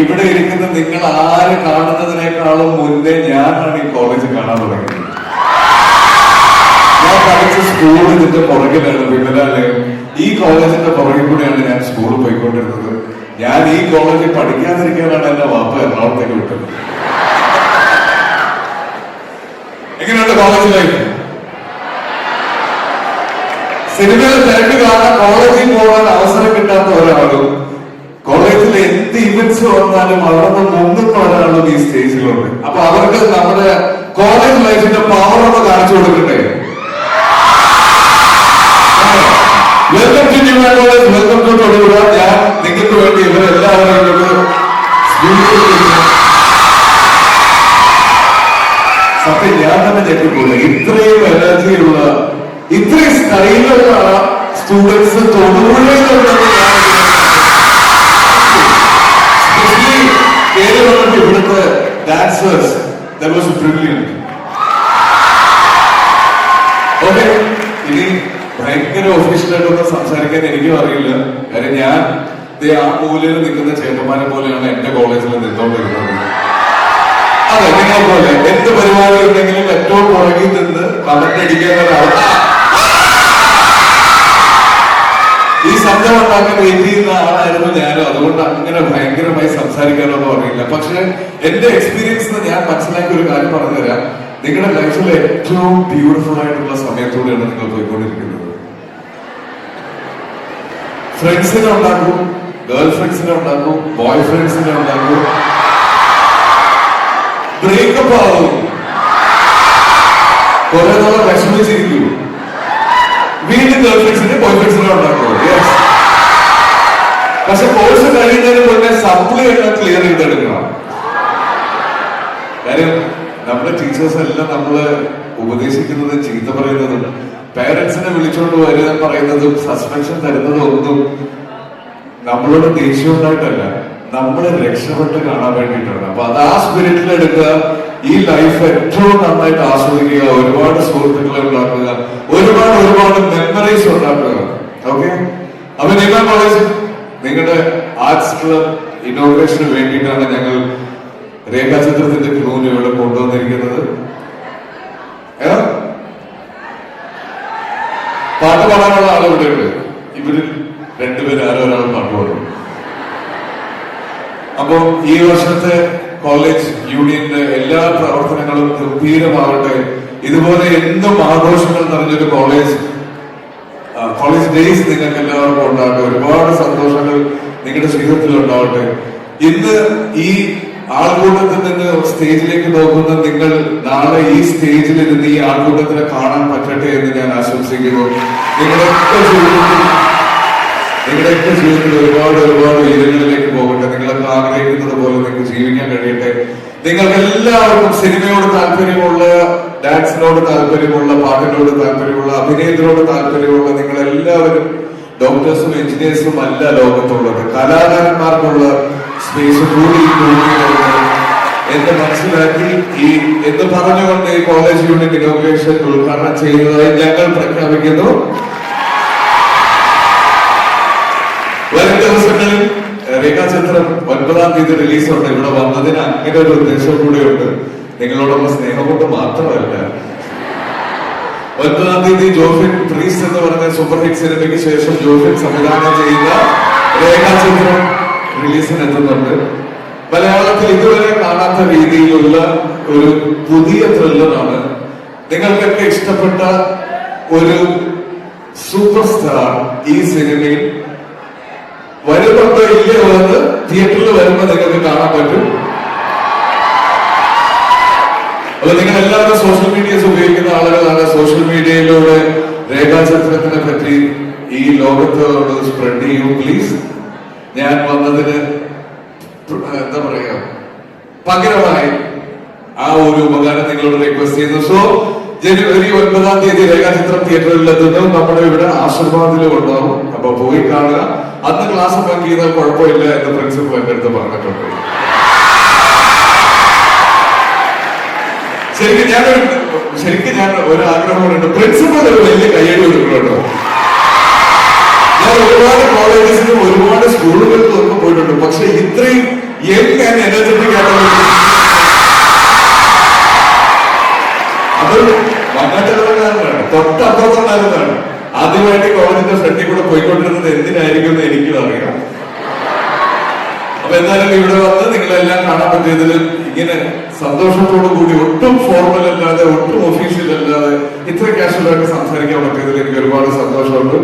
ഇവിടെ ഇരിക്കുന്ന നിങ്ങൾ ആര് കാണുന്നതിനേക്കാളും മുന്നേ ഞാനാണ് ഈ കോളേജ് കാണാൻ തുടങ്ങിയത്. ഞാൻ പഠിച്ച സ്കൂൾ ഇതിന്റെ പുറകിലാണ് വിമലാലയം ഈ കോളേജിന്റെ പുറകിൽ കൂടെയാണ് ഞാൻ സ്കൂളിൽ പോയിക്കൊണ്ടിരുന്നത്. ഞാൻ ഈ കോളേജിൽ പഠിക്കാതിരിക്കാനാണ് എന്റെ വാപ്പ എറണാകുളത്തേക്ക് വിട്ടത്. എങ്ങനെയുണ്ട് കോളേജ് ലൈഫ് സിനിമയിൽ തിരക്ക് കാണാൻ കോളേജിൽ പോകാൻ അവസരം കിട്ടാത്ത ഒരാളും എന്ത് വന്നാലും അവിടെ നിന്ന് മുങ്ങുന്ന ഒരാളും ഈ സ്റ്റേജിലുണ്ട്. അപ്പൊ അവർക്ക് നമ്മുടെ കോളേജ് ലൈഫിന്റെ പവർ ഒന്ന് കാണിച്ചു കൊടുക്കട്ടെ? Welcome to welcome to Thodupuzha ഞാൻ നിങ്ങൾക്ക് വേണ്ടി ഇവരെല്ലാവരും സത്യം ഞാൻ തന്നെ ഞെട്ടിപ്പോയി. ഇത്രയും എനർജിയുള്ള ഇത്രയും സ്റ്റൈലുള്ള സ്റ്റുഡൻസ് തൊടുപുഴയിലുണ്ടെന്ന് ഡാൻസേഴ്സ് was brilliant. ഓക്കെ ഇനി ഭയങ്കര ഒഫീഷ്യലായിട്ടൊന്നും സംസാരിക്കാൻ എനിക്കും അറിയില്ല. കാര്യം ഞാൻ ആ മൂലയിൽ നിൽക്കുന്ന ചേട്ടന്മാരെ പോലെയാണ് എന്റെ കോളേജിൽ നിന്നോണ്ടിരുന്നത്. അതെ നിങ്ങൾ പോലെ എന്ത് പരിപാടി ഉണ്ടെങ്കിലും ഏറ്റവും പുറകിൽ നിന്ന് കമന്റ് അടിക്കാൻ ഒരാൾ. ഈ ശബ്ദം ഉണ്ടാക്കാൻ വെയിറ്റ് ചെയ്യുന്ന ആളായിരുന്നു ഞാനും. അതുകൊണ്ട് അങ്ങനെ ഭയങ്കരമായി സംസാരിക്കാനൊന്നും അറിയില്ല. പക്ഷെ എന്റെ എക്സ്പീരിയൻസ് ഞാൻ മനസ്സിലാക്കിയ ഒരു കാര്യം പറഞ്ഞുതരാം. നിങ്ങളുടെ ലൈഫിൽ ഏറ്റവും ബ്യൂട്ടിഫുൾ ആയിട്ടുള്ള സമയത്തൂടെയാണ് നിങ്ങൾ പോയിക്കൊണ്ടിരിക്കുന്നത്. ഫ്രണ്ട്സിനെ ഉണ്ടാക്കും ഗേൾ ഫ്രണ്ട്സിനെ ഉണ്ടാക്കും ബോയ് ഫ്രണ്ട്സിനെ ഉണ്ടാക്കും. ബ്രേക്കപ്പ് ആവും. കുറെ നാളെ വിഷമിച്ചിരിക്കും വീണ്ടും ഗേൾ ഫ്രണ്ട്സിനെ ബോയ് ഫ്രണ്ട്സിനെ ഉണ്ടാക്കും. പക്ഷെ കോഴ്സ് കഴിയുന്നതിന് സപ്ലി എല്ലാം ക്ലിയർ ചെയ്തെടുക്കണം. കാര്യം നമ്മുടെ ടീച്ചേഴ്സ് എല്ലാം നമ്മൾ ഉപദേശിക്കുന്നത് ചീത്ത പറയുന്നതും പേരൻസിനെ വിളിച്ചോണ്ട് വരിക പറയുന്നതും സസ്പെൻഷൻ തരുന്നതും ഒന്നും നമ്മളോട് ദേഷ്യം ഉണ്ടായിട്ടല്ല. നമ്മളെ രക്ഷപ്പെട്ട് കാണാൻ വേണ്ടിയിട്ടാണ്. അപ്പൊ അത് ആ സ്പിരിറ്റിൽ എടുക്കുക. ഈ ലൈഫ് ഏറ്റവും നന്നായിട്ട് ആസ്വദിക്കുക. ഒരുപാട് സുഹൃത്തുക്കളെ ഉണ്ടാക്കുക. ഒരുപാട് ഒരുപാട് മെമ്മറീസ് ഉണ്ടാക്കുക. ഓക്കെ അപ്പൊ നിങ്ങൾ കോളേജ് നിങ്ങളുടെ ആർട്സ് ക്ലബ് ഇനോഗ്രേഷന് വേണ്ടിയിട്ടാണ് ഞങ്ങൾ രേഖാചിത്രത്തിന്റെ ക്രൂവിനെ ഇവിടെ കൊണ്ടുവന്നിരിക്കുന്നത്? പാട്ട് പാടാനുള്ള ആൾ ഇവിടെ ഉണ്ട് ഇവരിൽ രണ്ടുപേരും ആരോ ഒരാൾ പാട്ട് പാടും. അപ്പോ ഈ വർഷത്തെ കോളേജ് യൂണിയന്റെ എല്ലാ പ്രവർത്തനങ്ങളും ഗംഭീരമാവട്ടെ ഇതുപോലെ എന്തും ആഘോഷങ്ങൾ നിറഞ്ഞൊരു കോളേജ് കോളേജ് ഡേയ്സ് നിങ്ങൾക്ക് എല്ലാവർക്കും ഉണ്ടാകട്ടെ ഒരുപാട് സന്തോഷങ്ങൾ നിങ്ങളുടെ ജീവിതത്തിൽ ഉണ്ടാവട്ടെ ഇന്ന് ഈ ആൾക്കൂട്ടത്തിൽ നിന്ന് സ്റ്റേജിലേക്ക് നോക്കുന്ന നിങ്ങൾ നാളെ ഈ സ്റ്റേജിൽ നിന്ന് ഈ ആൾക്കൂട്ടത്തിനെ കാണാൻ പറ്റട്ടെ എന്ന് ഞാൻ ആശംസിക്കുന്നു. നിങ്ങളൊക്കെ ജീവിതത്തിൽ ജീവിതത്തിൽ ഒരുപാട് ഒരുപാട് ഉയരങ്ങളിലേക്ക് പോകട്ടെ. നിങ്ങളൊക്കെ ആഗ്രഹിക്കുന്നത് പോലെ നിങ്ങൾക്ക് ജീവിക്കാൻ കഴിയട്ടെ. നിങ്ങൾക്ക് എല്ലാവർക്കും സിനിമയോട് താല്പര്യമുള്ള ഡാൻസിനോട് താല്പര്യമുള്ള പാട്ടിനോട് താല്പര്യമുള്ള അഭിനയത്തിനോട് താല്പര്യമുള്ള നിങ്ങൾ എല്ലാവരും ഡോക്ടേഴ്സും എഞ്ചിനീയേഴ്സും അല്ല ലോകത്തുള്ളത്. കലാകാരന്മാർക്കുള്ള സ്പേസ് കൂടി എന്റെ മനസ്സിലാക്കി ഈ എന്ന് പറഞ്ഞുകൊണ്ട് ഈ കോളേജ് യൂണിറ്റ് ഇനോഗ്രേഷൻ ഉദ്ഘാടനം ചെയ്യുന്നതായി ഞങ്ങൾ പ്രഖ്യാപിക്കുന്നു. വരും ദിവസങ്ങളിൽ രേഖാചിത്രം ഒൻപതാം തീയതി റിലീസുണ്ട്. ഇവിടെ വന്നതിന് അങ്ങനെ ഒരു ഉദ്ദേശം കൂടിയുണ്ട്. നിങ്ങളോടുള്ള സ്നേഹം കൊണ്ട് മാത്രമല്ല. ഒൻപതാം തീയതി ജോഫിൻ പ്രീസ് എന്ന് പറഞ്ഞ സൂപ്പർ ഹിറ്റ് സിനിമയ്ക്ക് ശേഷം ജോഫിൻ സംവിധാനം ചെയ്യുന്ന രേഖാചിത്രം റിലീസിന് എത്തുന്നുണ്ട് മലയാളത്തിൽ ഇതുവരെ കാണാത്ത രീതിയിലുള്ള ഒരു പുതിയ ത്രില്ലറാണ്. നിങ്ങൾക്കൊക്കെ ഇഷ്ടപ്പെട്ട ഒരു സൂപ്പർ സ്റ്റാർ ഈ സിനിമയിൽ വരുന്നുണ്ടോ ഇല്ലയോ എന്ന് തിയേറ്ററിൽ വരുമ്പോൾ നിങ്ങൾക്ക് കാണാൻ പറ്റും. അപ്പൊ നിങ്ങൾ എല്ലാവരും സോഷ്യൽ മീഡിയസ് ഉപയോഗിക്കുന്ന ആളുകളാണ്. സോഷ്യൽ മീഡിയയിലൂടെ രേഖാചിത്രത്തിനെ പറ്റി ഈ ലോകത്തോട് സ്പ്രെഡ് ചെയ്യൂ പ്ലീസ് ഞാൻ വന്നതിന് എന്താ പറയുക പകരമായി ആ ഒരു ഉപകാരം നിങ്ങളോട് റിക്വസ്റ്റ് ചെയ്യുന്നു. സോ ജനുവരി ഒൻപതാം തീയതി രേഖാചിത്രം തിയേറ്ററിൽ എത്തുന്നു. നമ്മുടെ ഇവിടെ ആശീർവാദിലും ഉണ്ടാവും അപ്പൊ പോയി കാണുക. അന്ന് ക്ലാസ് ബാക്ക് ചെയ്താൽ കുഴപ്പമില്ല എന്ന് പ്രിൻസിപ്പൽ എന്റെ അടുത്ത് പറഞ്ഞിട്ടുണ്ട്. ശരിക്കും ഞാൻ ശരിക്കും ഞാൻ ഒരു ആഗ്രഹമുണ്ട്. പ്രിൻസിപ്പൽ ഒരു വലിയ കയ്യടി കൊടുക്കണം ഞാൻ തൊട്ടപ്പുറത്തുണ്ടായിരുന്നതാണ് ആദ്യമായിട്ട് കോളേജിന്റെ ഫ്രണ്ടിൽ കൂടെ പോയിക്കൊണ്ടിരുന്നത് എന്തിനായിരിക്കും എന്ന് എനിക്കും അറിയാം. അപ്പൊ എന്തായാലും ഇവിടെ വന്ന് നിങ്ങളെല്ലാം കാണാൻ പറ്റിയതിൽ ഇങ്ങനെ സന്തോഷത്തോടു കൂടി ഒട്ടും ഫോർമൽ അല്ലാതെ ഒട്ടും ഒഫീഷ്യൽ അല്ലാതെ ഇത്ര കാഷ്വലായിട്ട് സംസാരിക്കാൻ പറ്റിയതിൽ എനിക്ക് ഒരുപാട് സന്തോഷമുണ്ട്.